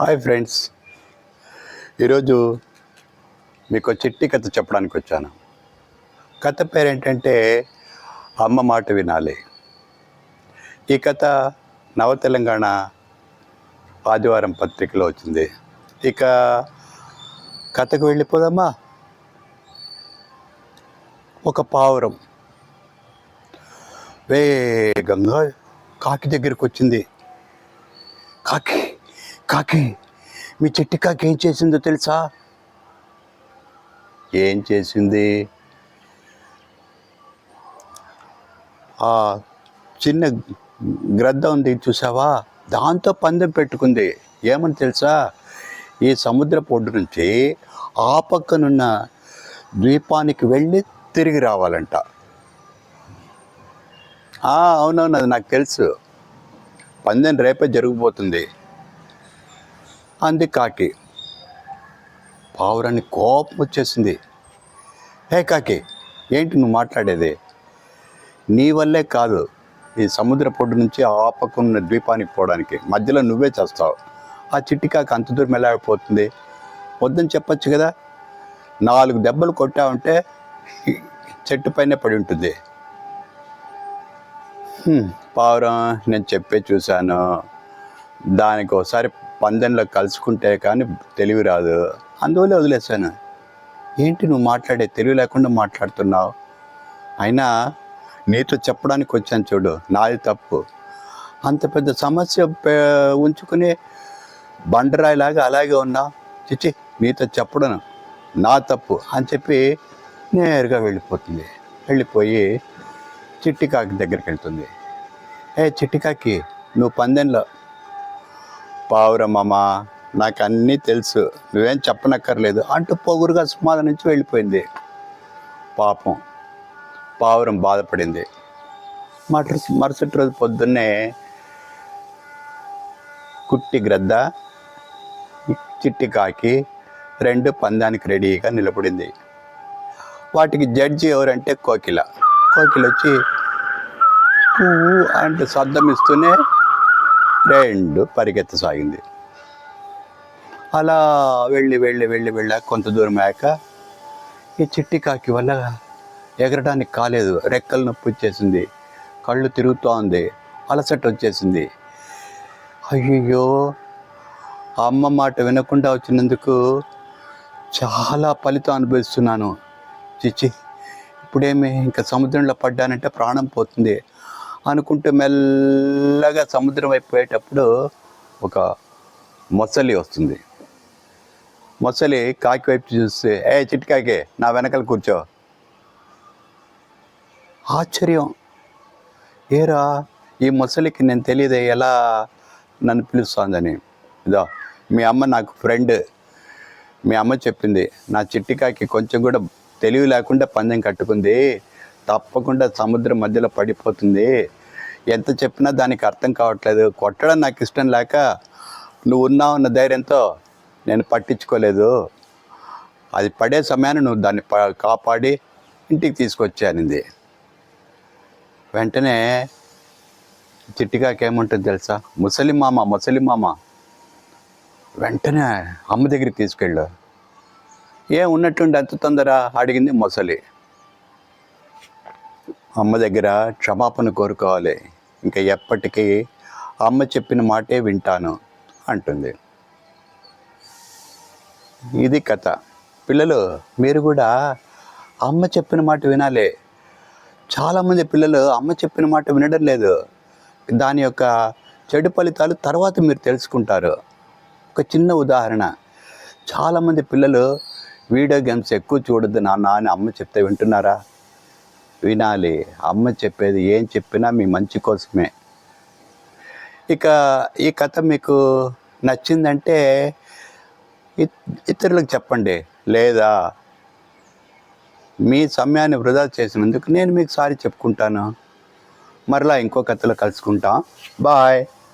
Hi friends. ఈరోజు మీకు చిట్టి కథ చెప్పడానికి వచ్చాను. కథ పేరేంటంటే అమ్మ మాట వినాలి. ఈ కథ నవ తెలంగాణ ఆదివారం పత్రికలో వచ్చింది. ఇక కథకు వెళ్ళిపోదామా? ఒక పావురం వేగంగా కాకి దగ్గరికి వచ్చింది. కాకి కాకి మీ చెట్టి కాకి ఏం చేసిందో తెలుసా? ఏం చేసింది? ఆ చిన్న గ్రద్ద ఉంది చూసావా? దాంతో పందెం పెట్టుకుంది. ఏమని తెలుసా? ఈ సముద్ర పొడ్డు నుంచి ఆ పక్కనున్న ద్వీపానికి వెళ్ళి తిరిగి రావాలంట. అవునవును అది నాకు తెలుసు. పందెం రేపే జరిగిపోతుంది అంది కాకి. పావురాన్ని కోపం వచ్చేసింది. హే కాకి ఏంటి నువ్వు మాట్లాడేది? నీ వల్లే కాదు ఈ సముద్ర పొడ్డు నుంచి ఆపకున్న ద్వీపానికి పోవడానికి. మధ్యలో నువ్వే చేస్తావు. ఆ చిట్టి కాకి అంత దూరం వెళ్ళకపోతుంది వద్దని చెప్పచ్చు కదా? నాలుగు దెబ్బలు కొట్టావంటే చెట్టు పైనే పడి ఉంటుంది. పావురం నేను చెప్పే చూశాను. దానికి ఒకసారి పందెంలో కలుసుకుంటే కానీ తెలివి రాదు. అందువల్ల వదిలేశాను. ఏంటి నువ్వు మాట్లాడే తెలివి లేకుండా మాట్లాడుతున్నావు? అయినా నీతో చెప్పడానికి వచ్చాను చూడు నాది తప్పు. అంత పెద్ద సమస్య ఉంచుకుని బండరాయిలాగా అలాగే ఉన్నా చిచి నీతో చెప్పడం నా తప్పు అని చెప్పి నేరుగా వెళ్ళిపోతుంది. వెళ్ళిపోయి చిట్టికాకి దగ్గరికి వెళ్తుంది. ఏ చిట్టికాకి? నువ్వు పందెంలో పావురమ్మ నాకు అన్నీ తెలుసు. నువ్వేం చెప్పనక్కర్లేదు అంటూ పొగురుగా సుమాద నుంచి వెళ్ళిపోయింది. పాపం. పావురం బాధపడింది. మరు మరుసటి రోజు పొద్దున్నే కుట్టి గ్రద్ద చిట్టి కాకి రెండు పందానికి రెడీగా నిలబడింది. వాటికి జడ్జి ఎవరంటే కోకిల. కోకిల వచ్చి పువ్వు అంటే శబ్దం ఇస్తూనే రెండు పరిగెత్తసాగింది. అలా వెళ్ళి వెళ్ళి వెళ్ళి వెళ్ళాక కొంత దూరం అయ్యాక ఈ చిట్టి కాకి వల్ల ఎగరడానికి కాలేదు. రెక్కలు నొప్పి వచ్చేసింది. కళ్ళు తిరుగుతూ ఉంది అలసట వచ్చేసింది. అయ్యయ్యో! అమ్మ మాట వినకుండా వచ్చినందుకు చాలా ఫలితం అనుభవిస్తున్నాను. చిచ్చి ఇప్పుడేమి? ఇంకా సముద్రంలో పడ్డానంటే ప్రాణం పోతుంది. అనుకుంటూ మెల్లగా సముద్రం వైపు పోయేటప్పుడు ఒక మొసలి వస్తుంది. మొసలి కాకి వైపు చూస్తే ఏ చిట్కాకి నా వెనకాల కూర్చో. ఆశ్చర్యం. ఏరా ఈ ముసలికి నేను తెలియదే ఎలా నన్ను పిలుస్తోందని? ఇదో మీ అమ్మ నాకు ఫ్రెండ్. మీ అమ్మ చెప్పింది నా చిట్టికాకి కొంచెం కూడా తెలివి లేకుండా పందెం కట్టుకుంది. తప్పకుండా సముద్రం మధ్యలో పడిపోతుంది. ఎంత చెప్పినా దానికి అర్థం కావట్లేదు. కొట్టడం నాకు ఇష్టం లేక నువ్వు ఉన్నావన్న ధైర్యంతో నేను పట్టించుకోలేదు. అది పడే సమయాన్ని నువ్వు దాన్ని కాపాడి ఇంటికి తీసుకొచ్చానింది వెంటనే చిట్టిగాకి ఏముంటుంది తెలుసా? ముసలి మామ ముసలి మామ. వెంటనే అమ్మ దగ్గరికి తీసుకెళ్ళు. ఏం ఉన్నట్టుండి అంత తొందర అడిగింది మొసలి. అమ్మ దగ్గర క్షమాపణ కోరుకోవాలి. ఇంకా ఎప్పటికీ అమ్మ చెప్పిన మాటే వింటాను అంటుంది. ఇది కథ. పిల్లలు మీరు కూడా అమ్మ చెప్పిన మాట వినాలి. చాలామంది పిల్లలు అమ్మ చెప్పిన మాట వినడం లేదు. దాని యొక్క చెడు ఫలితాలు తర్వాత మీరు తెలుసుకుంటారు. ఒక చిన్న ఉదాహరణ. చాలామంది పిల్లలు వీడియో గేమ్స్ ఎక్కువ చూడొద్దు నాన్న అని అమ్మ చెప్తే వింటున్నారా? వినాలి. అమ్మ చెప్పేది ఏం చెప్పినా మీ మంచి కోసమే. ఇక ఈ కథ మీకు నచ్చిందంటే ఇ- ఇతరులకు చెప్పండి. లేదా మీ సమయాన్ని వృధా చేసినందుకు నేను మీకు సారి చెప్పుకుంటాను. మరలా ఇంకో కథలో కలుసుకుంటాం. బాయ్.